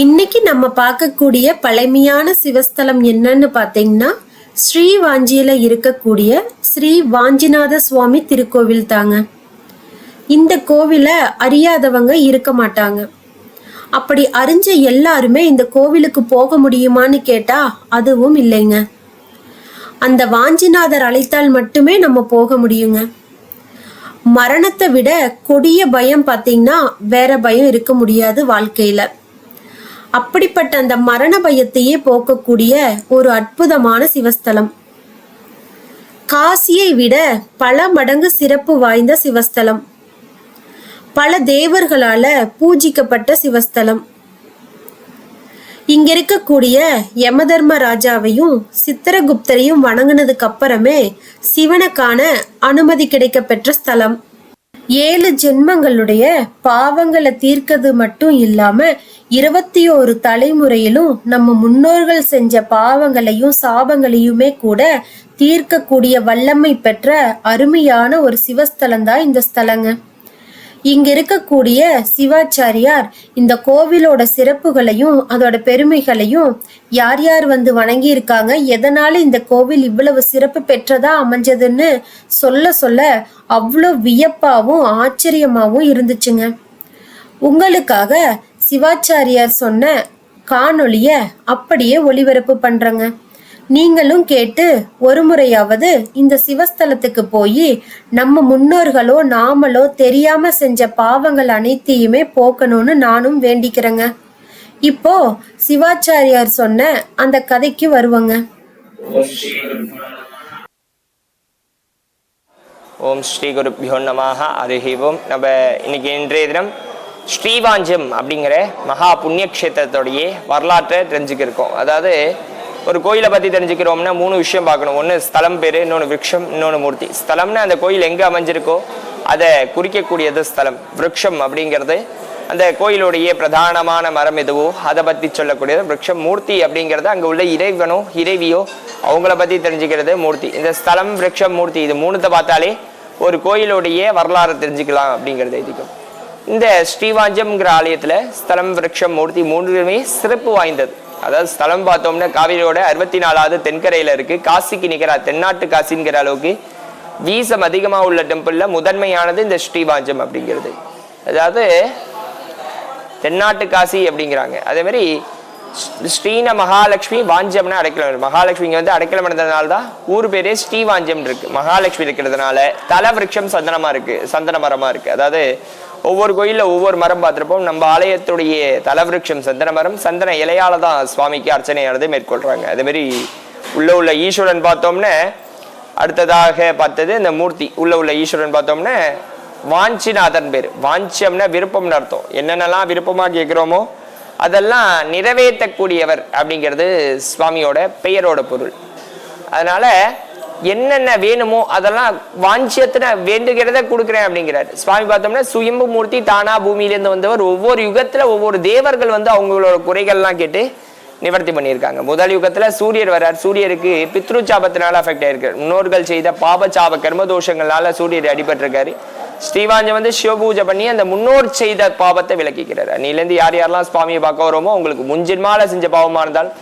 இன்னைக்கு நம்ம பார்க்கக்கூடிய பழமையான சிவஸ்தலம் என்னன்னு பார்த்தீங்கன்னா ஸ்ரீ வாஞ்சியில இருக்கக்கூடிய ஸ்ரீ வாஞ்சிநாத சுவாமி திருக்கோவில் தாங்க. இந்த கோவிலை அறியாதவங்க இருக்க மாட்டாங்க. அப்படி அறிஞ்ச எல்லாருமே இந்த கோவிலுக்கு போக முடியுமான்னு கேட்டா அதுவும் இல்லைங்க. அந்த வாஞ்சிநாதர் அழைத்தால் மட்டுமே நம்ம போக முடியுங்க. மரணத்தை விட கொடிய பயம் பார்த்தீங்கன்னா வேற பயம் இருக்க முடியாது வாழ்க்கையில. அப்படிப்பட்ட அந்த மரண பயத்தையே போக்கக்கூடிய ஒரு அற்புதமான சிவஸ்தலம். காசியை விட பல மடங்கு சிறப்பு வாய்ந்த சிவஸ்தலம். பல தேவர்களால பூஜிக்கப்பட்ட சிவஸ்தலம். இங்க இருக்கக்கூடிய யமதர்ம ராஜாவையும் சித்திரகுப்தரையும் வணங்கினதுக்கு அப்புறமே சிவனுக்கான அனுமதி கிடைக்க பெற்ற ஸ்தலம். ஏழு ஜென்மங்களுடைய பாவங்களை தீர்க்கது மட்டும் இல்லாம இருபத்தி ஒரு தலைமுறையிலும் நம்ம முன்னோர்கள் செஞ்ச பாவங்களையும் சாபங்களையுமே கூட தீர்க்கக்கூடிய வல்லமை பெற்ற அருமையான ஒரு சிவஸ்தலம் தான் இந்த ஸ்தலங்க. இங்க இருக்கக்கூடிய சிவாச்சாரியார் இந்த கோவிலோட சிறப்புகளையும் அதோட பெருமைகளையும் யார் யார் வந்து வணங்கி இருக்காங்க எதனால இந்த கோவில் இவ்வளவு சிறப்பு பெற்றதா அமைஞ்சதுன்னு சொல்ல சொல்ல அவ்வளோ வியப்பாவும் ஆச்சரியமாகவும் இருந்துச்சுங்க. உங்களுக்காக சிவாச்சாரியார் சொன்ன காணொளிய அப்படியே ஒளிபரப்பு பண்றேங்க. நீங்களும் கேட்டு ஒரு முறையாவது இந்த சிவஸ்தலத்துக்கு போய் நம்ம முன்னோர்களோ நாமளோ தெரியாம செஞ்ச பாவங்கள் அனைத்தையுமே போக்கணும்னு நானும் வேண்டிக்கிறேங்க. இப்போ சிவாச்சாரியார் சொன்ன அந்த கதைக்கு வருவாங்க. ஓம் ஸ்ரீ குரு நமாக அருகிவோம் ஓம். நம்ம இன்னைக்கு இன்றைய தினம் ஸ்ரீவாஞ்சம் அப்படிங்கிற மகா புண்ணிய கஷேத்திரத்தோடைய வரலாற்றை தெரிஞ்சுக்கிருக்கோம். அதாவது ஒரு கோயிலை பற்றி தெரிஞ்சுக்கிறோம்னா மூணு விஷயம் பார்க்கணும். ஒன்று ஸ்தலம் பேர் இன்னொன்று விரக்ஷம் இன்னொன்று மூர்த்தி. ஸ்தலம்னா அந்த கோயில் எங்கே அமைஞ்சிருக்கோ அதை குறிக்கக்கூடியது ஸ்தலம். விரக்ஷம் அப்படிங்கிறது அந்த கோயிலுடைய பிரதானமான மரம் எதுவோ அதை பற்றி சொல்லக்கூடியது விரக்ஷம். மூர்த்தி அப்படிங்கிறது அங்கே உள்ள இறைவனோ இறைவியோ அவங்கள பற்றி தெரிஞ்சுக்கிறது மூர்த்தி. இந்த ஸ்தலம் விரக்ஷம் மூர்த்தி இது மூணுத்தை பார்த்தாலே ஒரு கோயிலுடைய வரலாறு தெரிஞ்சுக்கலாம் அப்படிங்கிறது இதுக்கும் இந்த ஸ்ரீவாஞ்சம்ங்கிற ஆலயத்தில் ஸ்தலம் விரக்ஷம் மூர்த்தி மூன்றுமே சிறப்பு வாய்ந்தது. அதாவது ஸ்தலம் பார்த்தோம்னா காவிரியோட அறுபத்தி நாலாவது தென்கரையில் இருக்கு. காசிக்கு நிகரா தென்னாட்டு காசிங்கிற அளவுக்கு வீசம் அதிகமாக உள்ள டெம்பிளில் முதன்மையானது இந்த ஸ்ரீவாஞ்சம் அப்படிங்கிறது. அதாவது தென்னாட்டு காசி அப்படிங்கிறாங்க. அதே மாதிரி ஸ்ரீன மகாலட்சுமி வாஞ்சம்னா அடைக்கலம். மகாலட்சுமிங்க வந்து அடைக்கலம் இருந்ததுனால தான் ஊர் பேரே ஸ்ரீவாஞ்சம் இருக்கு. மகாலட்சுமி இருக்கிறதுனால தல விருட்சம் சந்தனமா இருக்கு சந்தன மரமா இருக்கு. அதாவது ஒவ்வொரு கோயிலில் ஒவ்வொரு மரம் பார்த்திருப்போம். நம்ம ஆலயத்துடைய தலவிருட்சம் சந்தன மரம் சந்தன இலையால தான் சுவாமிக்கு அர்ச்சனையானது மேற்கொள்கிறாங்க அதேமாரி உள்ளே உள்ள உள்ள ஈஸ்வரன் பார்த்தோம்னா அடுத்ததாக பார்த்தது இந்த மூர்த்தி உள்ள உள்ள ஈஸ்வரன் பார்த்தோம்னா வாஞ்சிநாதன் பேர். வாஞ்சியம்னா விருப்பம்னு அர்த்தம். என்னென்னலாம் விருப்பமாக கேட்குறோமோ அதெல்லாம் நிறைவேற்றக்கூடியவர் அப்படிங்கிறது சுவாமியோட பெயரோட பொருள். அதனால என்னென்ன வேணுமோ அதெல்லாம் வாஞ்சியத்தின வேண்டுகிறத கொடுக்குறேன் அப்படிங்கிறாரு. சுவாமி பார்த்தோம்னா சுயம்பு மூர்த்தி தானா பூமியிலேருந்து வந்தவர். ஒவ்வொரு யுகத்தில் ஒவ்வொரு தேவர்கள் வந்து அவங்களோட குறைகள்லாம் கேட்டு நிவர்த்தி பண்ணியிருக்காங்க. முதல் யுகத்தில் சூரியர் வர்றார். சூரியருக்கு பித்ரு சாபத்தினால அஃபெக்ட் ஆயிருக்கு. முன்னோர்கள் செய்த பாபச்சாப கர்மதோஷங்களால சூரியர் அடிபட்டிருக்காரு. ஸ்ரீவாஞ்சம் வந்து சிவபூஜை பண்ணி அந்த முன்னோர் செய்த பாவத்தை விளக்கிக்கிறார். அன்னிலேருந்து யார் யாரெல்லாம் சுவாமியை பார்க்க வரோமோ உங்களுக்கு முன்ஜென்மால செஞ்ச பாவமாக இருந்தால்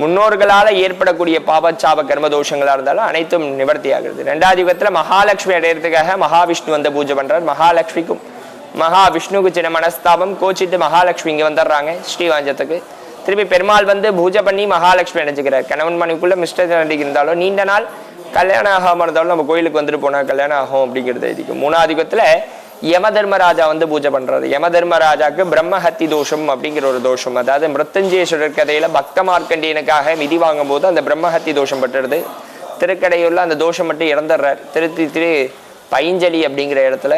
முன்னோர்களால் ஏற்படக்கூடிய பாபச்சாப கர்மதோஷங்களா இருந்தாலும் அனைத்தும் நிவர்த்தி ஆகுது ரெண்டாவது யுகத்தில் மகாலட்சுமி அடையிறதுக்காக மகாவிஷ்ணு வந்து பூஜை பண்ணுறார் மகாலட்சுமிக்கும் மகாவிஷ்ணுக்கு சின்ன மனஸ்தாபம். கோச்சிட்டு மகாலட்சுமி இங்கே வந்துடுறாங்க ஸ்ரீவாஞ்சத்துக்கு. திருப்பி பெருமாள் வந்து பூஜை பண்ணி மகாலட்சுமி அடைஞ்சிக்கிறார். கணவன் மனைவிக்குள்ள மிஸ்டர் இருந்தாலும் நீண்ட நாள் கல்யாணம் ஆகாமல் இருந்தாலும் நம்ம கோயிலுக்கு வந்துட்டு போனால் கல்யாணம் ஆகும் அப்படிங்கிறது இதுக்கு. மூணாவது யுகத்தில் யம தர்மராஜா வந்து பூஜை பண்றாரு. யம தர்மராஜாக்கு பிரம்மஹத்தி தோஷம் அப்படிங்கிற ஒரு தோஷம். அதாவது மிருத்தஞ்சேஸ்வரர் கதையில பக்த மார்க்கண்டியனுக்காக விதி வாங்கும் போது அந்த பிரம்மஹத்தி தோஷம் பட்டுறது திருக்கடையுள்ள அந்த தோஷம் மட்டும் இறந்துடுறார். திருத்தி திரு பைஞ்சலி அப்படிங்கிற இடத்துல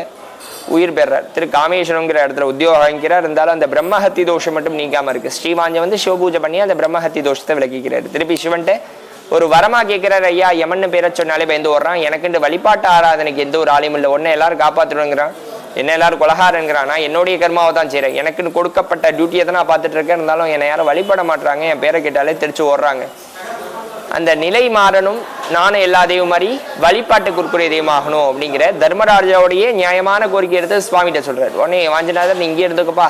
உயிர் பெறார். திரு காமேஸ்வரங்கிற இடத்துல உத்தியோகம் வாங்கிக்கிறார். இருந்தாலும் அந்த பிரம்மஹத்தி தோஷம் மட்டும் நீங்காம இருக்கு. ஸ்ரீவாஞ்சம் வந்து சிவபூஜை பண்ணி அந்த பிரம்மஹத்தி தோஷத்தை விளக்கிக்கிறார். திருப்பி சிவன்ட்டு ஒரு வரமா கேட்கிறார் ஐயா யமன்னு பேரை சொன்னாலே பயந்து ஓடுறான். எனக்குண்டு வழிபாட்டு ஆராதனைக்கு எந்த ஒரு ஆலயம் இல்லை. ஒன்னு எல்லாரும் காப்பாற்றணுங்கிறான் என்ன எல்லாரும் கொலகாரங்கிறான் நான் என்னுடைய கர்மாவை தான் செய்கிறேன் எனக்குன்னு கொடுக்கப்பட்ட டியூட்டியை தான் நான் பார்த்துட்டு இருக்கேன். இருந்தாலும் என்னை யாரும் வழிபட மாட்றாங்க. என் பேரை கேட்டாலே தெரிச்சு ஓடுறாங்க. அந்த நிலை மாறணும் நானும் எல்லா தெய்வம் மாதிரி வழிபாட்டு குறுக்குறை தெய்வமாகணும் அப்படிங்கிற தர்மராஜாவுடைய நியாயமான கோரிக்கை எடுத்து சுவாமிகிட்ட சொல்கிறார் உடனே வாஞ்சநாதர் நீ இங்கே இருந்துக்கப்பா.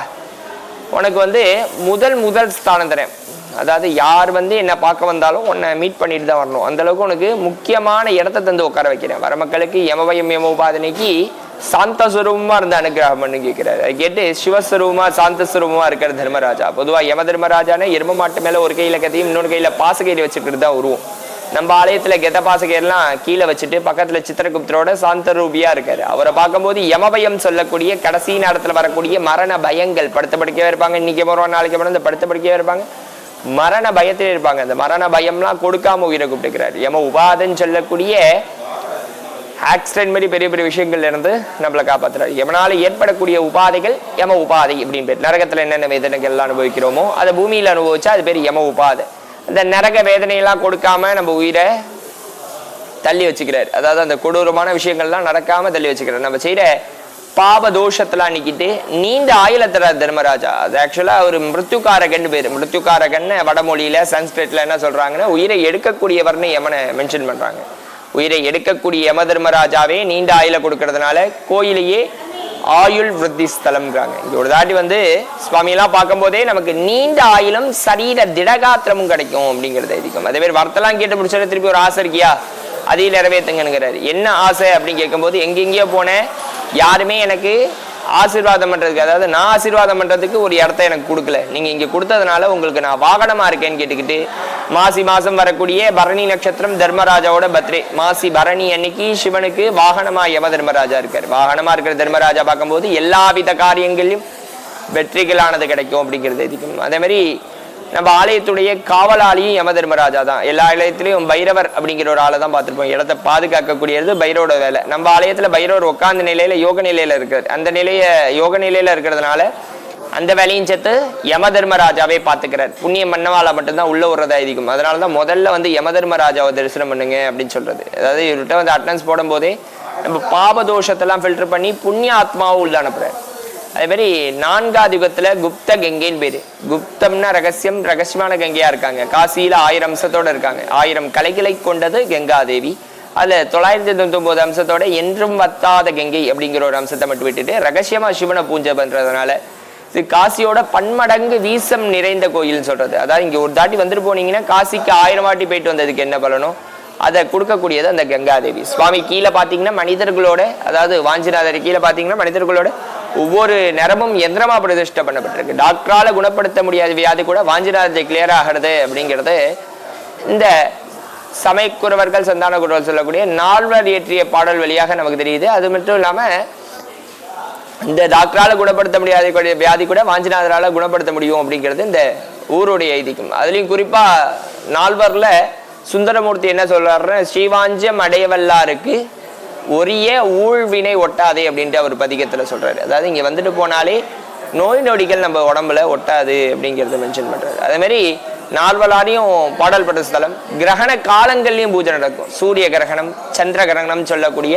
உனக்கு வந்து முதல் முதல் ஸ்தானம் தரேன். அதாவது யார் வந்து என்னை பார்க்க வந்தாலும் உன்னை மீட் பண்ணிட்டு தான் வரணும். அந்தளவுக்கு உனக்கு முக்கியமான இடத்த தந்து உட்கார வைக்கிறேன். வர மக்களுக்கு யமபயம் யம உபாதனைக்கு சாந்த சுரூபமா இருந்த அனுகிரகம் பண்ணு கேட்கிறாரு கேட்டு சிவஸ்வரூபமா சாந்த சுரூபமா இருக்கிற தர்மராஜா. பொதுவா யம தர்மராஜானே எரும மாட்டு மேல ஒரு கையில கதையும் இன்னொரு கையில பாசகையில வச்சுக்கிட்டு தான் உருவம். நம்ம ஆலயத்துல கெத பாசகையெல்லாம் கீழே வச்சுட்டு பக்கத்துல சித்திரகுப்தரோட சாந்த ரூபியா இருக்காரு. அவரை பார்க்கும்போது யமபயம் சொல்லக்கூடிய கடைசி நேரத்துல வரக்கூடிய மரண பயங்கள் படுத்த படிக்கவே இருப்பாங்க. இன்னைக்கு போறோம் நாளைக்கு போறோம் இந்த படுத்த படிக்கவே இருப்பாங்க. மரண பயத்திலே இருப்பாங்க. அந்த மரண பயம்லாம் கொடுக்காம உயிரை கூப்பிட்டுக்கிறாரு. யம உபாதன்னு சொல்லக்கூடிய ஆக்சிடென்ட் மாதிரி பெரிய பெரிய விஷயங்கள்ல இருந்து நம்மளை காப்பாற்றுறாரு எவனால ஏற்படக்கூடிய உபாதைகள் யம உபாதை அப்படின்னு பேர். நரகத்தில் என்னென்ன வேதனைகள் எல்லாம் அனுபவிக்கிறோமோ அதை பூமியில் அனுபவிச்சா அது பேர் யம உபாதை. அந்த நரக வேதனையெல்லாம் கொடுக்காம நம்ம உயிரை தள்ளி வச்சுக்கிறார். அதாவது அந்த கொடூரமான விஷயங்கள்லாம் நடக்காம தள்ளி வச்சுக்கிறார். நம்ம செய்கிற பாப தோஷத்தெல்லாம் நீக்கிட்டு நீண்ட ஆயுள தர்மராஜா. அது ஆக்சுவலாக ஒரு மிருத்துக்காரகன் பேர். மிருத்யுகாரகன் வடமொழியில் சன்ஸ்கிரிட்ல என்ன சொல்கிறாங்கன்னா உயிரை எடுக்கக்கூடியவர்னு யமனை மென்ஷன் பண்ணுறாங்க உயிரை எடுக்கக்கூடிய யம தர்மராஜாவே நீண்ட ஆயில கொடுக்கறதுனால கோயிலையே ஆயுள் விருத்தி ஸ்தலம்ங்கிறாங்க. இங்க ஒரு தாட்டி வந்து சுவாமியெல்லாம் பார்க்கும்போதே நமக்கு நீண்ட ஆயுளும் சரீர திடகாத்திரமும் கிடைக்கும் அப்படிங்கிறது இருக்கும் அதே மாதிரி வரத்தெல்லாம் கேட்டு முடிச்சா திருப்பி ஒரு ஆசை இருக்கியா? அதையும் நிறைவேற்றுங்கிறாரு என்ன ஆசை அப்படின்னு கேட்கும்போது எங்கெங்கேயோ போனேன் யாருமே எனக்கு ஆசீர்வாதம் பண்றதுக்கு அதாவது நான் ஆசீர்வாதம் பண்றதுக்கு ஒரு இடத்த எனக்கு கொடுக்கல. நீங்க இங்கே கொடுத்ததுனால உங்களுக்கு நான் வாகனமா இருக்கேன்னு கேட்டுக்கிட்டு மாசி மாசம் வரக்கூடிய பரணி நட்சத்திரம் தர்மராஜாவோட பர்த்டே. மாசி பரணி அன்னைக்கு சிவனுக்கு வாகனமா யம தர்மராஜா இருக்கார். வாகனமா இருக்கிற தர்மராஜா பார்க்கும்போது எல்லாவித காரியங்களையும் வெற்றிகளானது கிடைக்கும் அப்படிங்கிறது அதே மாதிரி நம்ம ஆலயத்துடைய காவலாளியும் யம தர்மராஜா தான். எல்லா ஆலயத்திலையும் பைரவர் அப்படிங்கிற ஒரு ஆளை தான் பார்த்துருப்போம். இடத்த பாதுகாக்கக்கூடியது பைரவோட வேலை. நம்ம ஆலயத்தில் பைரவர் உட்காந்த நிலையில யோக நிலையில இருக்கிறது அந்த நிலையை யோக நிலையில இருக்கிறதுனால அந்த வேலையும் சேர்த்து யம தர்மராஜாவே பார்த்துக்கிறார். புண்ணிய மன்னவாளா மட்டும்தான் உள்ள விடுறதா இருக்கும் அதனால தான் முதல்ல வந்து யம தர்மராஜாவை தரிசனம் பண்ணுங்க அப்படின்னு சொல்றது. அதாவது இவர்கிட்ட வந்து அட்டன்ஸ் போடும்போதே நம்ம பாப தோஷத்தெல்லாம் ஃபில்டர் பண்ணி புண்ணிய ஆத்மாவை உள்ள அனுப்புறாரு. அதே மாதிரி நான்காவது யுகத்துல குப்த கங்கைன்னு பேரு. குப்தம்னா ரகசியம் ரகசியமான கங்கையா இருக்காங்க. காசியில ஆயிரம் அம்சத்தோட இருக்காங்க. ஆயிரம் கலைகளை கொண்டது கங்காதேவி. அதுல தொள்ளாயிரத்தி தொண்ணூத்தி ஒன்பது அம்சத்தோட என்றும் வத்தாத கங்கை அப்படிங்கிற ஒரு அம்சத்தை மட்டும் விட்டுட்டு ரகசியமா சிவனை பூஜை பண்றதுனால இது காசியோட பன்மடங்கு வீசம் நிறைந்த கோயில்னு சொல்றது. அதாவது இங்க ஒரு தாட்டி வந்துட்டு போனீங்கன்னா காசிக்கு ஆயிரம் வாட்டி போயிட்டு வந்ததுக்கு என்ன பலனோ அதை கொடுக்கக்கூடியது அந்த கங்காதேவி. சுவாமி கீழே பார்த்தீங்கன்னா மனிதர்களோட அதாவது வாஞ்சிநாதர் கீழே பார்த்தீங்கன்னா மனிதர்களோட ஒவ்வொரு நரமும் எந்திரமா பிரதிஷ்டை பண்ணப்பட்டிருக்கு. டாக்டரால குணப்படுத்த முடியாத வியாதி கூட வாஞ்சிநாதத்தை கிளியர் ஆகிறது அப்படிங்கிறது இந்த சமயக்குறவர்கள் சந்தான குரவர் சொல்லக்கூடிய நால்வர் இயற்றிய பாடல் வழியாக நமக்கு தெரியுது. அது மட்டும் இல்லாமல் இந்த டாக்டரால் குணப்படுத்த முடியாத வியாதி கூட வாஞ்சிநாதரால் குணப்படுத்த முடியும் அப்படிங்கிறது இந்த ஊருடைய ஐதீகம். அதுலேயும் குறிப்பாக நால்வரில் சுந்தரமூர்த்தி என்ன சொல்றாருன்னா ஸ்ரீவாஞ்சம் அடையவல்லாருக்கு ஒரிய ஊழ்வினை ஒட்டாதே அப்படின்ட்டு அவர் பதிகத்தில் சொல்கிறாரு அதாவது இங்கே வந்துட்டு போனாலே நோய் நொடிகள் நம்ம உடம்புல ஒட்டாது அப்படிங்கிறத மென்ஷன் பண்ணுறாரு அதேமாரி நால்வலாரையும் பாடல் ஸ்தலம் கிரகண காலங்கள்லையும் பூஜை நடக்கும். சூரிய கிரகணம் சந்திர கிரகணம் சொல்லக்கூடிய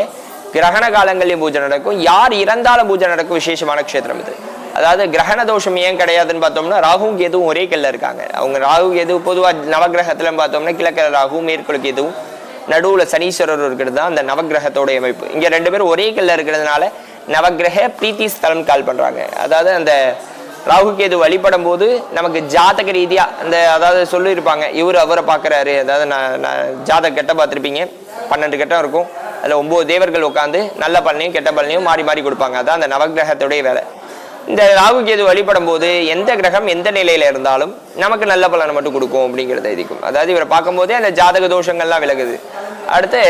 கிரகண காலங்கள்லையும் பூஜை நடக்கும். யார் இறந்தாலும் பூஜை நடக்கும் விசேஷமான க்ஷேத்திரம் இது. அதாவது கிரகண தோஷம் ஏன் கிடையாதுன்னு பார்த்தோம்னா ராகுவும் கேதுவும் ஒரே கல்ல இருக்காங்க. அவங்க ராகு கேது பொதுவாக நவகிரகத்துல பார்த்தோம்னா கிழக்கிற ராகு மேற்குல கேதுவும் நடுவில் சனீஸ்வரர் இருக்கிறது தான் அந்த நவகிரகத்தோடைய அமைப்பு. இங்கே ரெண்டு பேரும் ஒரே கல்ல இருக்கிறதுனால நவகிரக பிரீத்தி ஸ்தலம் கால் பண்ணுறாங்க அதாவது அந்த ராகு கேது வழிபடும் போது நமக்கு ஜாதக ரீதியாக அந்த அதாவது சொல்லியிருப்பாங்க இவர் அவரை பார்க்கறாரு. அதாவது நான் நான் ஜாதக கெட்ட பார்த்துருப்பீங்க. பன்னெண்டு கெட்டம் இருக்கும். அதில் ஒம்பது தேவர்கள் உட்காந்து நல்ல பலனையும் கெட்ட பலனையும் மாறி மாறி கொடுப்பாங்க. அதான் அந்த நவகிரகத்துடைய வேலை. இந்த ராகு கேது வழிபடும் போது எந்த கிரகம் எந்த நிலையில இருந்தாலும் நமக்கு நல்ல பலனை மட்டும் கொடுக்கும் அப்படிங்கிறது இதுக்கும் அதாவது இவரை பார்க்கும்போதே அந்த ஜாதக தோஷங்கள்லாம் விலகுது. அடுத்து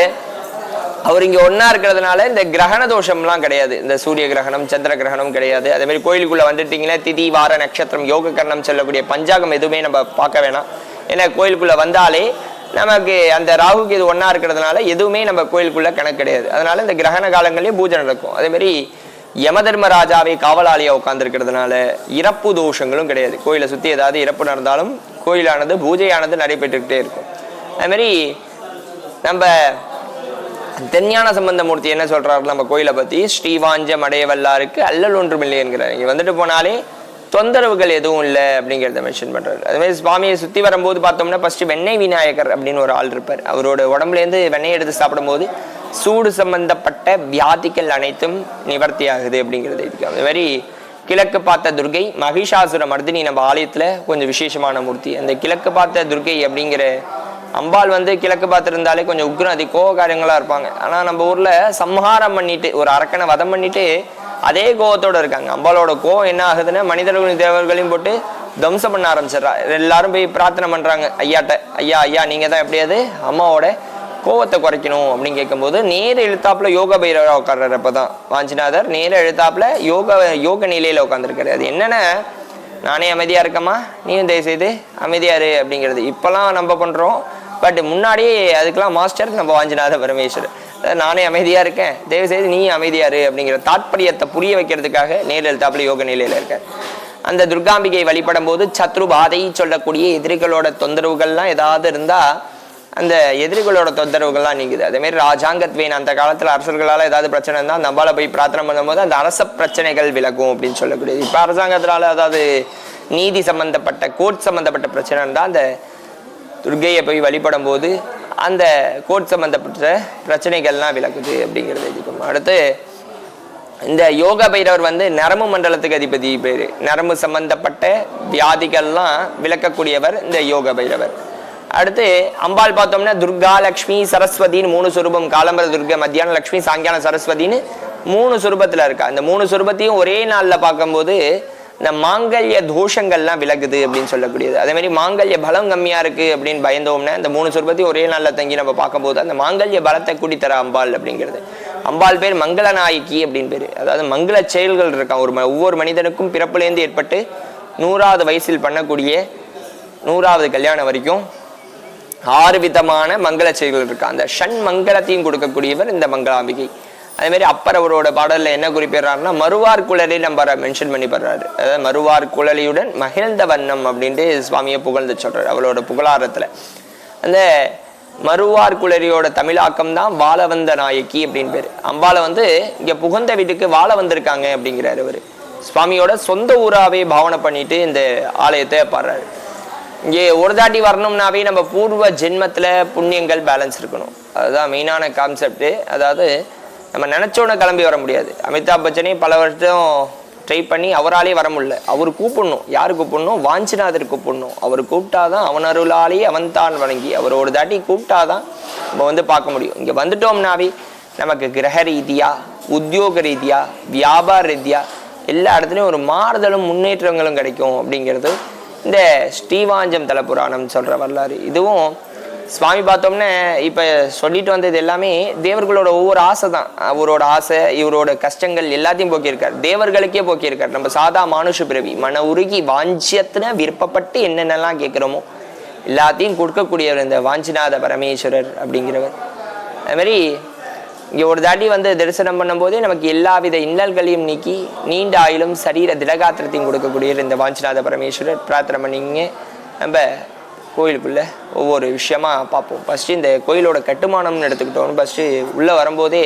அவர் இங்கே ஒன்றா இருக்கிறதுனால இந்த கிரகண தோஷம்லாம் கிடையாது. இந்த சூரிய கிரகணம் சந்திர கிரகணம் கிடையாது. அதே மாதிரி வந்துட்டிங்கன்னா திதி வார நட்சத்திரம் யோக கரணம் சொல்லக்கூடிய பஞ்சாகம் எதுவுமே நம்ம பார்க்க வேணாம். ஏன்னா கோயிலுக்குள்ளே வந்தாலே நமக்கு அந்த ராகுக்கு இது ஒன்றா இருக்கிறதுனால எதுவுமே நம்ம கோயிலுக்குள்ளே கணக்கு கிடையாது. அதனால இந்த கிரகண காலங்கள்லயும் பூஜை நடக்கும். அதேமாரி யம யமதர்மராஜாவை காவலாளியாக உட்காந்துருக்கிறதுனால இறப்பு தோஷங்களும் கிடையாது. கோயிலை சுற்றி ஏதாவது இறப்பு நடந்தாலும் கோயிலானது பூஜையானது நடைபெற்றுக்கிட்டே இருக்கும். அதுமாரி நம்ம தென்ஞான சம்பந்தமூர்த்தி என்ன சொல்கிறாரு நம்ம கோயிலை பற்றி ஸ்ரீவாஞ்சம் அடையவல்லாருக்கு அல்லல் ஒன்றுமில்லை என்கிறார் இங்கே வந்துட்டு போனாலே தொந்தரவுகள் எதுவும் இல்லை அப்படிங்கிறத மென்ஷன் பண்ணுறாரு அதே மாதிரி சுவாமியை சுற்றி வரும்போது பார்த்தோம்னா ஃபஸ்ட்டு வெண்ணெய் விநாயகர் அப்படின்னு ஒரு ஆள் இருப்பார். அவரோட உடம்புலேருந்து வெண்ணெய் எடுத்து சாப்பிடும்போது சூடு சம்பந்தப்பட்ட வியாதிகள் அனைத்தும் நிவர்த்தி ஆகுது அப்படிங்கிறது இருக்கு அதே மாதிரி கிழக்கு பார்த்த துர்கை மகிஷாசுர மர்தினி நம்ம ஆலயத்தில் கொஞ்சம் விசேஷமான மூர்த்தி. அந்த கிழக்கு பார்த்த துர்கை அப்படிங்கிற அம்பாள் வந்து கிழக்கு பார்த்துருந்தாலே கொஞ்சம் உக்ரம் அதி கோபக்காரியங்களா இருப்பாங்க. ஆனால் நம்ம ஊரில் சம்ஹாரம் பண்ணிட்டு ஒரு அரக்கனை வதம் பண்ணிட்டு அதே கோவத்தோடு இருக்காங்க. அம்பாளோட கோவம் என்ன ஆகுதுன்னா மனிதர்களையும் தேவர்களையும் போட்டு தம்சம் பண்ண ஆரம்பிச்சிடுறா. எல்லாரும் போய் பிரார்த்தனை பண்ணுறாங்க ஐயாட்ட ஐயா ஐயா நீங்கள் தான் எப்படியாவது அம்மாவோட கோவத்தை குறைக்கணும். அப்படின்னு கேட்கும்போது நேர எழுத்தாப்புல யோக பைரவராக உட்கார்றாரு அப்பதான். வாஞ்சிநாதர் நேர எழுத்தாப்புல யோக யோக நிலையில் உட்காந்துருக்காரு அது என்னென்ன நானே அமைதியாக இருக்கம்மா? நீயும் தயவு செய்து அப்படிங்கிறது. இப்போல்லாம் நம்ம பண்ணுறோம் பட் முன்னாடியே அதுக்கெல்லாம் மாஸ்டர் நம்ம வாஞ்சிநாத பரமேஸ்வர். நானே அமைதியாக இருக்கேன். தயவு செய்து நீ அமைதியாரு அப்படிங்கிற தாற்பயத்தை புரிய வைக்கிறதுக்காக நேர எழுத்தாப்புல யோக நிலையில் இருக்கேன் அந்த துர்காம்பிகை வழிபடும் போது சத்ரு பாதை சொல்லக்கூடிய எதிரிகளோட தொந்தரவுகள்லாம் ஏதாவது இருந்தால் அந்த எதிரிகளோட தொந்தரவுகள்லாம் நீங்குது. அதேமாரி ராஜாங்கத்வேன் அந்த காலத்தில் அரசர்களால் ஏதாவது பிரச்சனை இருந்தால் நம்பால போய் பிரார்த்தனை பண்ணும்போது அந்த அரச பிரச்சனைகள் விலகும் அப்படின்னு சொல்லக்கூடியது. இப்போ அரசாங்கத்தினால அதாவது நீதி சம்மந்தப்பட்ட கோர்ட் சம்மந்தப்பட்ட பிரச்சனை இருந்தால் அந்த துர்கையை போய் வழிபடும் போது அந்த கோட் சம்பந்தப்பட்ட பிரச்சனைகள்லாம் விளக்குது அப்படிங்கிறது இருக்கும் அடுத்து இந்த யோக பைரவர் வந்து நரம்பு மண்டலத்துக்கு அதிபதி பேர். நரம்பு சம்பந்தப்பட்ட வியாதிகள்லாம் விளக்கக்கூடியவர் இந்த யோக பைரவர். அடுத்து அம்பாள் பார்த்தோம்னா துர்கா லக்ஷ்மி சரஸ்வதின்னு மூணு சுரூபம். காலம்பர துர்கா மத்தியான லக்ஷ்மி சாயங்காலம் சரஸ்வதின்னு மூணு சுரூபத்தில் இருக்கா. அந்த மூணு சுரூபத்தையும் ஒரே நாளில் பார்க்கும்போது இந்த மாங்கல்ய தோஷங்கள்லாம் விலகுது அப்படின்னு சொல்லக்கூடியது. அதே மாதிரி மாங்கல்ய பலம் கம்மியாக இருக்கு அப்படின்னு பயந்தோம்னா இந்த மூணு சுரூபத்தையும் ஒரே நாளில் தங்கி நம்ம பார்க்கும்போது அந்த மாங்கல்ய பலத்தை கூட்டித்தர அம்பாள் அப்படிங்கிறது. அம்பாள் பேர் மங்கள நாயகி அப்படின்னு பேர். அதாவது மங்கள செயல்கள் இருக்கான் ஒரு ம- ஒவ்வொரு மனிதனுக்கும் பிறப்புலேருந்து ஏற்பட்டு நூறாவது வயசில் பண்ணக்கூடிய நூறாவது கல்யாணம் வரைக்கும் ஆறு விதமான மங்கள செயல்கள் இருக்கு. அந்த ஷண் மங்களத்தையும் கொடுக்கக்கூடியவர் இந்த மங்களாம்பிகை. அதே மாதிரி அப்பர் அவரோட பாடலில் என்ன குறிப்பிடுறாருன்னா மறுவார் குழலை நம்ம மென்ஷன் பண்ணி படுறாரு. அதாவது மறுவார் குழலியுடன் மகிழ்ந்த வண்ணம் அப்படின்ட்டு சுவாமியை புகழ்ந்து சொல்கிறார் அவளோட புகழாரத்தில். அந்த மறுவார் குழலியோட தமிழாக்கம் தான் வாழ வந்த அப்படின்னு பேர். அம்பாளை வந்து இங்கே புகுந்த வீட்டுக்கு வாழ வந்திருக்காங்க அப்படிங்கிறாரு அவர். சுவாமியோட சொந்த ஊராகவே பாவனை பண்ணிட்டு இந்த ஆலயத்தை பாடுறாரு. இங்கே ஒரு தாட்டி வரணும்னாவே நம்ம பூர்வ ஜென்மத்தில் புண்ணியங்கள் பேலன்ஸ் இருக்கணும். அதுதான் மெயினான கான்செப்ட் அதாவது நம்ம நினச்சோன்னே கிளம்பி வர முடியாது. அமிதாப் பச்சனையும் பல வருஷம் ட்ரை பண்ணி அவராலே வர முடியல. அவர் கூப்பிடணும். யார் கூப்பிடணும்? வாஞ்சிநாதர் கூப்பிடணும். அவர் கூப்பிட்டாதான் அவன் அருளாலேயே அவன் தான் வணங்கி அவர் ஒரு தாட்டி கூப்பிட்டாதான் நம்ம வந்து பார்க்க முடியும். இங்கே வந்துட்டோம்னாவே நமக்கு கிரக ரீதியாக உத்தியோக ரீதியாக வியாபார ரீதியாக எல்லா இடத்துலையும் ஒரு மாறுதலும் முன்னேற்றங்களும் கிடைக்கும் அப்படிங்கிறது இந்த ஸ்ரீவாஞ்சம் தல புராணம் வரலாறு. இதுவும் சுவாமி பார்த்தோம்னா இப்போ சொல்லிட்டு வந்தது எல்லாமே தேவர்களோட ஒவ்வொரு ஆசை தான் அவரோட ஆசை இவரோட கஷ்டங்கள் எல்லாத்தையும் போக்கியிருக்கார். தேவர்களுக்கே போக்கியிருக்கார். நம்ம சாதா மானுஷ பிறவி மன உருகி வாஞ்சியத்துன விருப்பப்பட்டு என்னென்னலாம் கேட்குறோமோ எல்லாத்தையும் கொடுக்கக்கூடியவர் இந்த வாஞ்சிநாத பரமேஸ்வரர் அப்படிங்கிறவர். அதுமாரி இங்கே ஒரு தாட்டி வந்து தரிசனம் பண்ணும்போதே நமக்கு எல்லாவித இன்னல்களையும் நீக்கி நீண்ட ஆயிலும் சரீர திடகாத்திரத்தையும் கொடுக்கக்கூடியவர் இந்த வாஞ்சிநாத பரமேஸ்வரர். பிரார்த்தனை பண்ணிங்க நம்ம கோயிலுக்குள்ளே ஒவ்வொரு விஷயமாக பார்ப்போம். ஃபஸ்ட்டு இந்த கோயிலோட கட்டுமானம்னு எடுத்துக்கிட்டோம் ஃபஸ்ட்டு உள்ளே வரும்போதே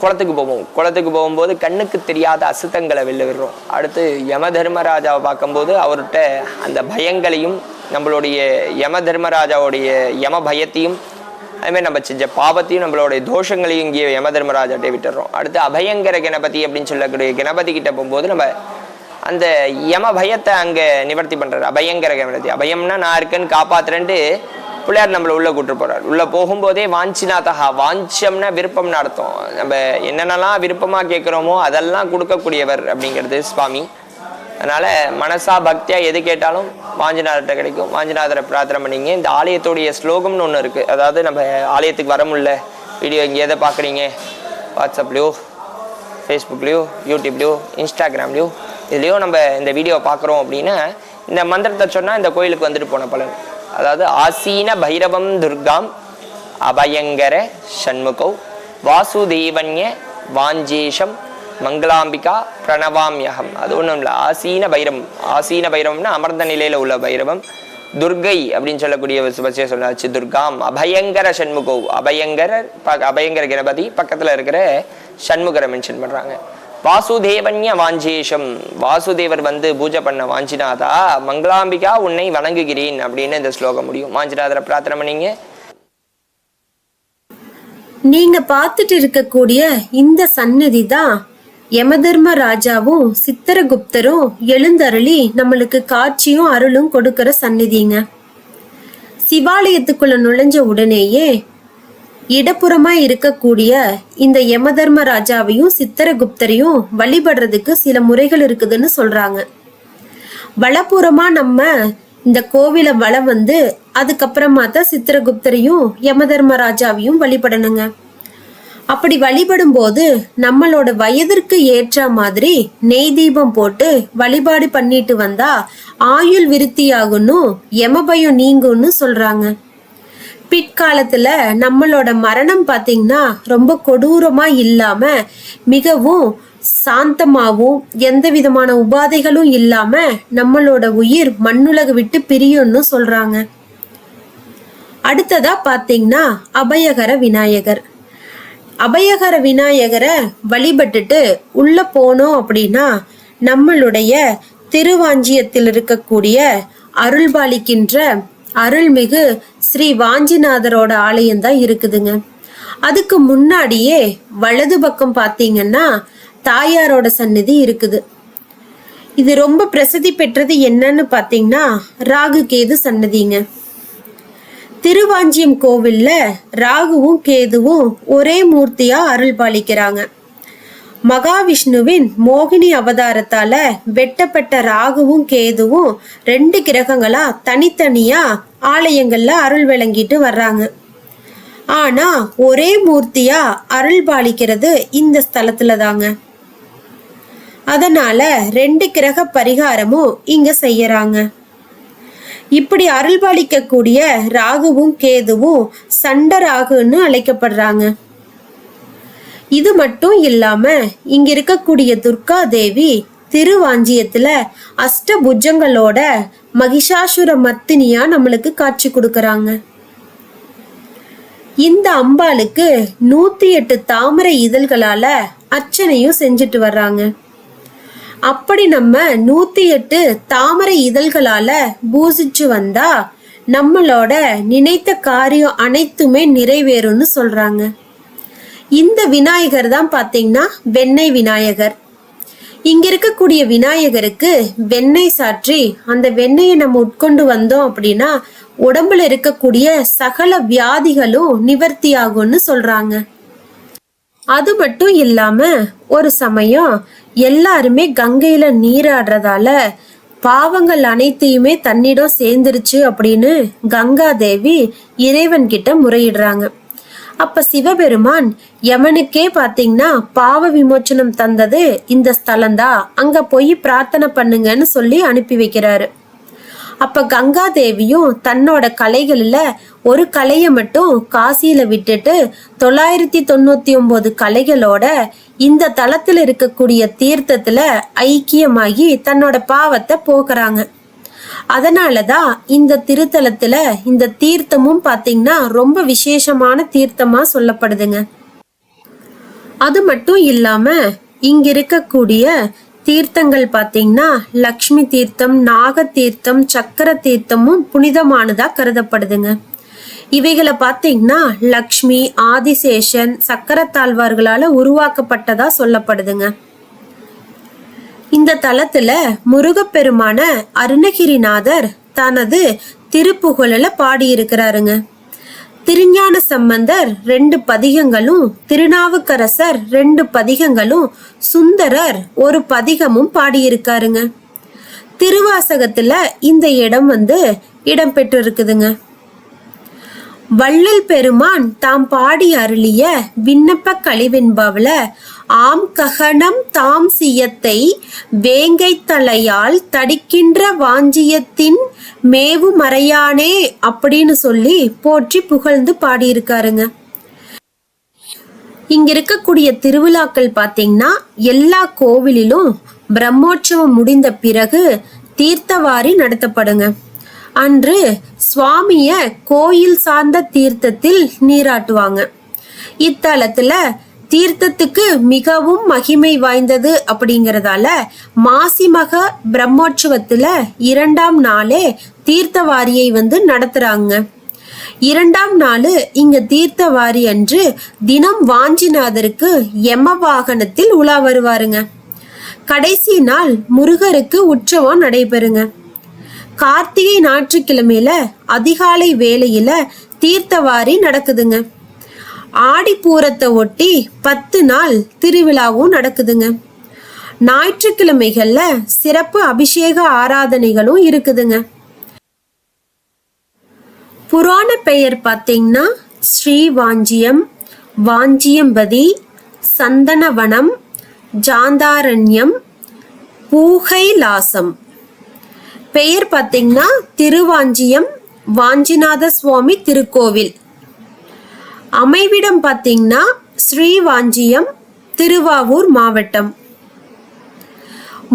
குளத்துக்கு போவோம். குளத்துக்கு போகும்போது கண்ணுக்கு தெரியாத அசுத்தங்களை வெளில விடுறோம் அடுத்து யம தர்மராஜாவை பார்க்கும்போது அவர்கிட்ட அந்த பயங்களையும் நம்மளுடைய யம தர்மராஜாவுடைய யம பயத்தையும் அதுமாதிரி நம்ம செஞ்ச பாவத்தையும் நம்மளுடைய தோஷங்களையும் இங்கே யம தர்மராஜாட்டே விட்டுறோம் அடுத்து அபயங்கர கணபதி அப்படின்னு சொல்லக்கூடிய கணபதி கிட்ட போகும்போது நம்ம அந்த யம பயத்தை அங்கே நிவர்த்தி பண்ணுறாரு அபயங்கர நிவர்த்தி அபயம்னா நான் இருக்கேன்னு காப்பாத்துறேன்ட்டு பிள்ளையார் நம்மளை உள்ளே கூட்டு போகிறார் உள்ளே போகும்போதே வாஞ்சிநாதகா வாஞ்சம்னா விருப்பம்னு அர்த்தம். நம்ம என்னென்னலாம் விருப்பமாக கேட்குறோமோ அதெல்லாம் கொடுக்கக்கூடியவர் அப்படிங்கிறது சுவாமி. அதனால் மனசா பக்தியாக எது கேட்டாலும் வாஞ்சிநாதர்கிட்ட கிடைக்கும். வாஞ்சிநாதரை பிரார்த்தனை பண்ணிங்க. இந்த ஆலயத்துடைய ஸ்லோகம்னு ஒன்று இருக்குது அதாவது நம்ம ஆலயத்துக்கு வர முடியல. வீடியோ இங்கே எதை பார்க்குறீங்க வாட்ஸ்அப்லேயோ ஃபேஸ்புக்லேயோ யூடியூப்லேயோ இன்ஸ்டாகிராம்லேயோ இதுலேயும் நம்ம இந்த வீடியோ பார்க்குறோம் அப்படின்னா இந்த மந்திரத்தை சொன்னால் இந்த கோயிலுக்கு வந்துட்டு போன பலன். அதாவது ஆசீன பைரவம் துர்காம் அபயங்கர சண்முகௌ வாசுதேவன்ய வாஞ்சேஷம் மங்களாம்பிகா பிரணவாம்யகம். அது ஒன்றும் இல்லை. ஆசீன பைரவம் ஆசீன பைரவம்னா அமர்ந்த நிலையில் உள்ள பைரவம். துர்கை அப்படின்னு சொல்லக்கூடிய பற்றிய சொன்னாச்சு. துர்காம் அபயங்கர சண்முகோ. அபயங்கர ப- அபயங்கர கணபதி பக்கத்தில் இருக்கிற சண்முகரை மென்ஷன் பண்ணுறாங்க வாசுதேவன்ய வாஞ்சேஷம் வாசுதேவர் வந்து பூஜை பண்ண வாஞ்சிநாதா மங்களாம்பிகா உன்னை வணங்குகிறேன் அப்படின்னு இந்த ஸ்லோகம் முடியும். வாஞ்சிநாதரை பிரார்த்தனை பண்ணீங்க? நீங்க பார்த்துட்டு இருக்கக்கூடிய இந்த சன்னதி தான் யமதர்ம ராஜாவும் சித்தரகுப்தரும் எழுந்தருளி நம்மளுக்கு காட்சியும் அருளும் கொடுக்கிற சந்நிதிங்க. சிவாலயத்துக்குள்ள நுழைஞ்ச உடனேயே இடப்புறமா இருக்கக்கூடிய இந்த யமதர்ம ராஜாவையும் சித்திரகுப்தரையும் வழிபடுறதுக்கு சில முறைகள் இருக்குதுன்னு சொல்றாங்க. வலப்புறமாக நம்ம இந்த கோவிலை வலம் வந்து அதுக்கப்புறமா தான் சித்திரகுப்தரையும் யமதர்ம ராஜாவையும் வழிபடணுங்க. அப்படி வழிபடும் போது நம்மளோட வயதிற்கு ஏற்ற மாதிரி நெய் தீபம் போட்டு வழிபாடு பண்ணிட்டு வந்தா ஆயுள் விருத்தியாகும்னு யமபயம் நீங்கும்னு சொல்றாங்க. பிற்காலத்துல நம்மளோட மரணம் பாத்தீங்கன்னா ரொம்ப கொடூரமா இல்லாம மிகவும் சாந்தமாகவும் எந்த விதமான உபாதைகளும் இல்லாம நம்மளோட உயிர் மண்ணுலக விட்டு பிரியும்னு சொல்றாங்க. அடுத்ததா பாத்தீங்கன்னா அபயகர விநாயகர். அபயகர விநாயகரை வழிபட்டுட்டு உள்ள போனோம் அப்படின்னா நம்மளுடைய திருவாஞ்சியத்தில் இருக்கக்கூடிய அருள்பாலிக்கின்ற அருள்மிகு ஸ்ரீ வாஞ்சிநாதரோட ஆலயம் தான் இருக்குதுங்க. அதுக்கு முன்னாடியே வலது பக்கம் பார்த்தீங்கன்னா தாயாரோட சந்நிதி இருக்குது. இது ரொம்ப பிரசித்தி பெற்றது என்னன்னு பார்த்தீங்கன்னா ராகு கேது சன்னதிங்க திருவாஞ்சியம் கோவில்ல ராகுவும் கேதுவும் ஒரே மூர்த்தியா அருள் பாலிக்கிறாங்க. மகாவிஷ்ணுவின் மோகினி அவதாரத்தால வெட்டப்பட்ட ராகுவும் கேதுவும் ரெண்டு கிரகங்களா தனித்தனியா ஆலயங்கள்ல அருள் விளங்கிட்டு வர்றாங்க. ஆனா ஒரே மூர்த்தியா அருள் பாலிக்கிறது இந்த ஸ்தலத்துல தாங்க அதனால ரெண்டு கிரக பரிகாரமும் இங்க செய்யறாங்க. இப்படி அருள்பாலிக்கக்கூடிய ராகுவும் கேதுவும் சண்ட ராகுன்னு அழைக்கப்படுறாங்க. இது மட்டும் இல்லாம இங்க இருக்கக்கூடிய துர்கா தேவி திருவாஞ்சியத்துல அஷ்டபுஜங்களோட மகிஷாசுர மத்தினியா நம்மளுக்கு காட்சி கொடுக்கறாங்க. இந்த அம்பாளுக்கு நூத்தி எட்டு தாமரை இதழ்களால அர்ச்சனையும் செஞ்சுட்டு வர்றாங்க. அப்படி நம்ம நூத்தி எட்டு தாமரை இதழ்களால பூசிச்சு வந்தா நம்மளோட நினைத்த காரியம் அனைத்துமே நிறைவேறும்னு சொல்றாங்க. இந்த விநாயகர் தான் பார்த்தீங்கன்னா வெண்ணெய் விநாயகர். இங்க இருக்கக்கூடிய விநாயகருக்கு வெண்ணெய் சாற்றி அந்த வெண்ணெயை நம்ம உட்கொண்டு வந்தோம் அப்படின்னா உடம்புல இருக்கக்கூடிய சகல வியாதிகளும் நிவர்த்தி ஆகும்னு சொல்றாங்க. அது மட்டும் இல்லாம ஒரு சமயம் எல்லாருமே கங்கையில நீராடுறதால பாவங்கள் அனைத்தையுமே தன்னிடம் சேர்ந்துருச்சு அப்படின்னு கங்கா தேவி இறைவன் கிட்ட முறையிடுறாங்க. அப்ப சிவபெருமான் யமனுக்கே பாத்தீங்கன்னா பாவ விமோச்சனம் தந்தது இந்த ஸ்தலந்தான் அங்க போய் பிரார்த்தனை பண்ணுங்கன்னு சொல்லி அனுப்பி வைக்கிறாரு. அப்ப கங்கா தேவியும் தன்னோட கலைகளில் ஒரு கலையை மட்டும் காசியில விட்டுட்டு தொள்ளாயிரத்தி தொண்ணூத்தி ஒன்பது கலைகளோட இந்த தளத்துல இருக்கக்கூடிய தீர்த்தத்துல ஐக்கியமாகி தன்னோட பாவத்தை போக்குறாங்க. அதனாலதான் இந்த திருத்தலத்துல இந்த தீர்த்தமும் பாத்தீங்கன்னா ரொம்ப விசேஷமான தீர்த்தமா சொல்லப்படுதுங்க. அது மட்டும் இல்லாம இங்க இருக்கக்கூடிய தீர்த்தங்கள் பாத்தீங்கன்னா லக்ஷ்மி தீர்த்தம் நாக தீர்த்தம் சக்கர தீர்த்தமும் புனிதமானதா கருதப்படுதுங்க. இவைகளை பார்த்தீங்கன்னா லக்ஷ்மி ஆதிசேஷன் சக்கரத்தாழ்வார்களால உருவாக்கப்பட்டதா சொல்லப்படுதுங்க. இந்த தலத்துல முருகப்பெருமான அருணகிரிநாதர் தனது திருப்புகழில் பாடியிருக்கிறாருங்க. திருஞான சம்பந்தர் ரெண்டு பதிகங்களும் திருநாவுக்கரசர் ரெண்டு பதிகங்களும் சுந்தரர் ஒரு பதிகமும் பாடியிருக்காருங்க. திருவாசகத்துல இந்த இடம் வந்து இடம்பெற்றிருக்குதுங்க இருக்குதுங்க வள்ளல் பெருமான் தாம் பாடி அருளிய விண்ணப்ப கழிவென்பவள ஆம் ககனம் தாம் சியத்தை வேங்கை தலையால் தடிக்கின்ற வாஞ்சியத்தின் மேவு மறையானே அப்படின்னு சொல்லி போற்றி புகழ்ந்து பாடியிருக்காருங்க. இங்க இருக்கக்கூடிய திருவிழாக்கள் பார்த்தீங்கன்னா எல்லா கோவிலிலும் பிரம்மோற்சவம் முடிந்த பிறகு தீர்த்தவாரி நடத்தப்படுங்க. அன்று சுவாமிய கோயில் சார்ந்த தீர்த்தத்தில் நீராட்டுவாங்க. இத்தலத்துல தீர்த்தத்துக்கு மிகவும் மகிமை வாய்ந்தது அப்படிங்கறதால மாசிமக பிரம்மோற்சவத்துல இரண்டாம் நாளே தீர்த்தவாரியை வந்து நடத்துறாங்க. இரண்டாம் நாள் இங்க தீர்த்தவாரி அன்று தினம் வாஞ்சிநாதருக்கு எம வாகனத்தில் உலா வருவாருங்க. கடைசி நாள் முருகருக்கு உற்சவம் நடைபெறுங்க. கார்த்திகை ஞாயிற்றுக்கிழமையில அதிகாலை வேலையில தீர்த்தவாரி நடக்குதுங்க. ஆடிப்பூரத்தை ஒட்டி பத்து நாள் திருவிழாவும் நடக்குதுங்க. ஞாயிற்றுக்கிழமைகள்ல சிறப்பு அபிஷேக ஆராதனைகளும் இருக்குதுங்க. புராண பெயர் பார்த்தீங்கன்னா ஸ்ரீ வாஞ்சியம் வாஞ்சியம்பதி சந்தனவனம் ஜாந்தாரண்யம் பூகைலாசம். பெயர் பார்த்தீங்கன்னா திருவாஞ்சியம் வாஞ்சிநாத சுவாமி திருக்கோவில். அமைவிடம் பார்த்தீங்கன்னா ஸ்ரீவாஞ்சியம் திருவாவூர் மாவட்டம்.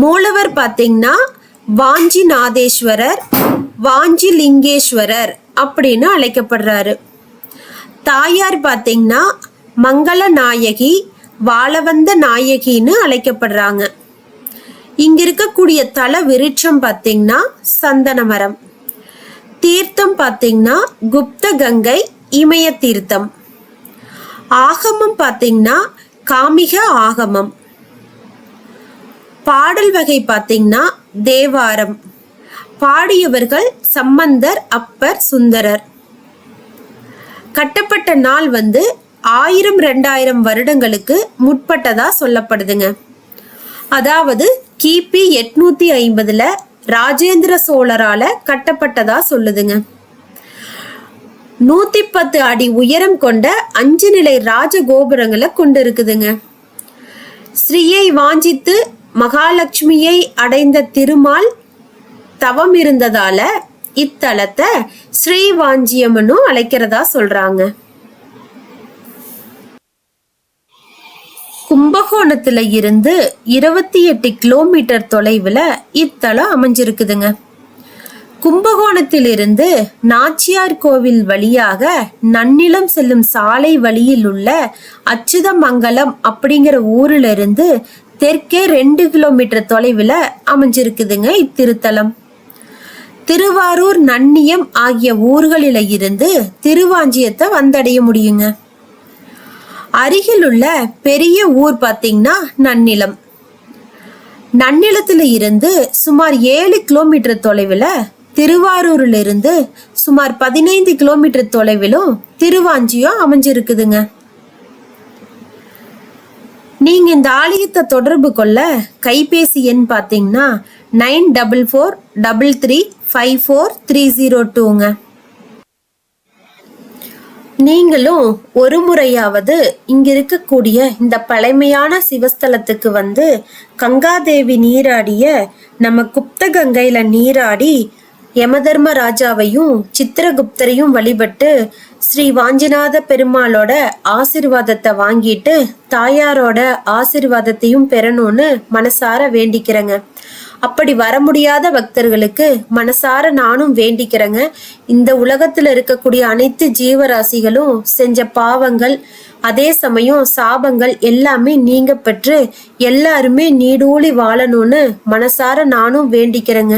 மூலவர் பார்த்தீங்கன்னா வாஞ்சிநாதேஸ்வரர் வாஞ்சிலிங்கேஸ்வரர் அப்படின்னு அழைக்கப்படுறாரு. தாயார் பார்த்தீங்கன்னா மங்கள நாயகி வாழவந்த நாயகின்னு அழைக்கப்படுறாங்க. இங்க இருக்கக்கூடிய தல விருட்சம் பார்த்தீங்கன்னா சந்தன மரம் தீர்த்தம் பார்த்தீங்கன்னா குப்த கங்கை இமய தீர்த்தம். ஆகமம் பார்த்தீங்கன்னா காமிக ஆகமம். பாடல் வகை பார்த்தீங்கன்னா தேவாரம். பாடியவர்கள் சம்பந்தர் அப்பர் சுந்தரர். கட்டப்பட்ட நாள் வந்து ஆயிரம் ரெண்டாயிரம் வருடங்களுக்கு முற்பட்டதா சொல்லப்படுதுங்க. அதாவது கிபி எட்நூத்தி ஐம்பதுல ராஜேந்திர சோழரால கட்டப்பட்டதா சொல்லுதுங்க. நூத்தி பத்து அடி உயரம் கொண்ட அஞ்சு நிலை ராஜகோபுரங்களை கொண்டு இருக்குதுங்க ஸ்ரீயை வாஞ்சித்து மகாலட்சுமியை அடைந்த திருமால் தவம் இருந்ததால இத்தலத்தை ஸ்ரீவாஞ்சியம்னு அழைக்கிறதா சொல்றாங்க. கும்பகோணத்துல இருந்து இருபத்தி எட்டு கிலோமீட்டர் தொலைவில் இத்தலம் அமைஞ்சிருக்குதுங்க. கும்பகோணத்திலிருந்து நாச்சியார் கோவில் வழியாக நன்னிலம் செல்லும் சாலை வழியில் உள்ள அச்சுதமங்கலம் அப்படிங்கிற ஊரிலிருந்து தெற்கே ரெண்டு கிலோமீட்டர் தொலைவில் அமைஞ்சிருக்குதுங்க இத்திருத்தலம். திருவாரூர் நன்னியம் ஆகிய ஊர்களில இருந்து திருவாஞ்சியத்தை வந்தடைய முடியுங்க. அருகில் உள்ள பெரிய ஊர் பார்த்தீங்கன்னா நன்னிலம். நன்னிலத்துல இருந்து சுமார் ஏழு கிலோமீட்டர் தொலைவில் திருவாரூரில் இருந்து சுமார் பதினைந்து கிலோமீட்டர் தொலைவிலும் திருவாஞ்சியம் அமைஞ்சிருக்குதுங்க. நீங்க இந்த ஆலயத்தை தொடர்பு கொள்ள கைபேசி எண் பார்த்தீங்கன்னா nine double four double three five four three zero டூங்க. நீங்களும் ஒரு முறையாவது இங்க இருக்கக்கூடிய இந்த பழமையான சிவஸ்தலத்துக்கு வந்து கங்காதேவி நீராடிய நம்ம குப்த கங்கையில நீராடி யமதர்ம ராஜாவையும் சித்திரகுப்தரையும் வழிபட்டு ஸ்ரீ வாஞ்சிநாத பெருமாளோட ஆசிர்வாதத்தை வாங்கிட்டு தாயாரோட ஆசிர்வாதத்தையும் பெறணும்னு மனசார வேண்டிக்கிறேங்க. அப்படி வர முடியாத பக்தர்களுக்கு மனசார நானும் வேண்டிக்கிறேங்க. இந்த உலகத்துல இருக்கக்கூடிய அனைத்து ஜீவராசிகளும் செஞ்ச பாவங்கள் அதே சமயம் சாபங்கள் எல்லாமே நீங்க பெற்று எல்லாருமே நீடூழி வாழணும்னு மனசார நானும் வேண்டிக்கிறேங்க.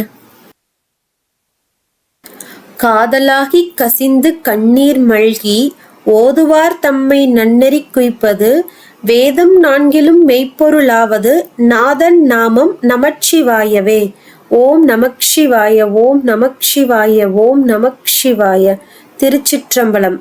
காதலாகி கசிந்து கண்ணீர் மல்கி ஓதுவார் தம்மை நன்னெறி குய்ப்பது வேதம் நான்கிலும் மெய்ப்பொருளாவது நாதன் நாமம் நமச்சிவாயவே. ஓம் நமக்ஷிவாய ஓம் நமக்ஷிவாய ஓம் நமக்ஷிவாய திருச்சிற்றம்பலம்.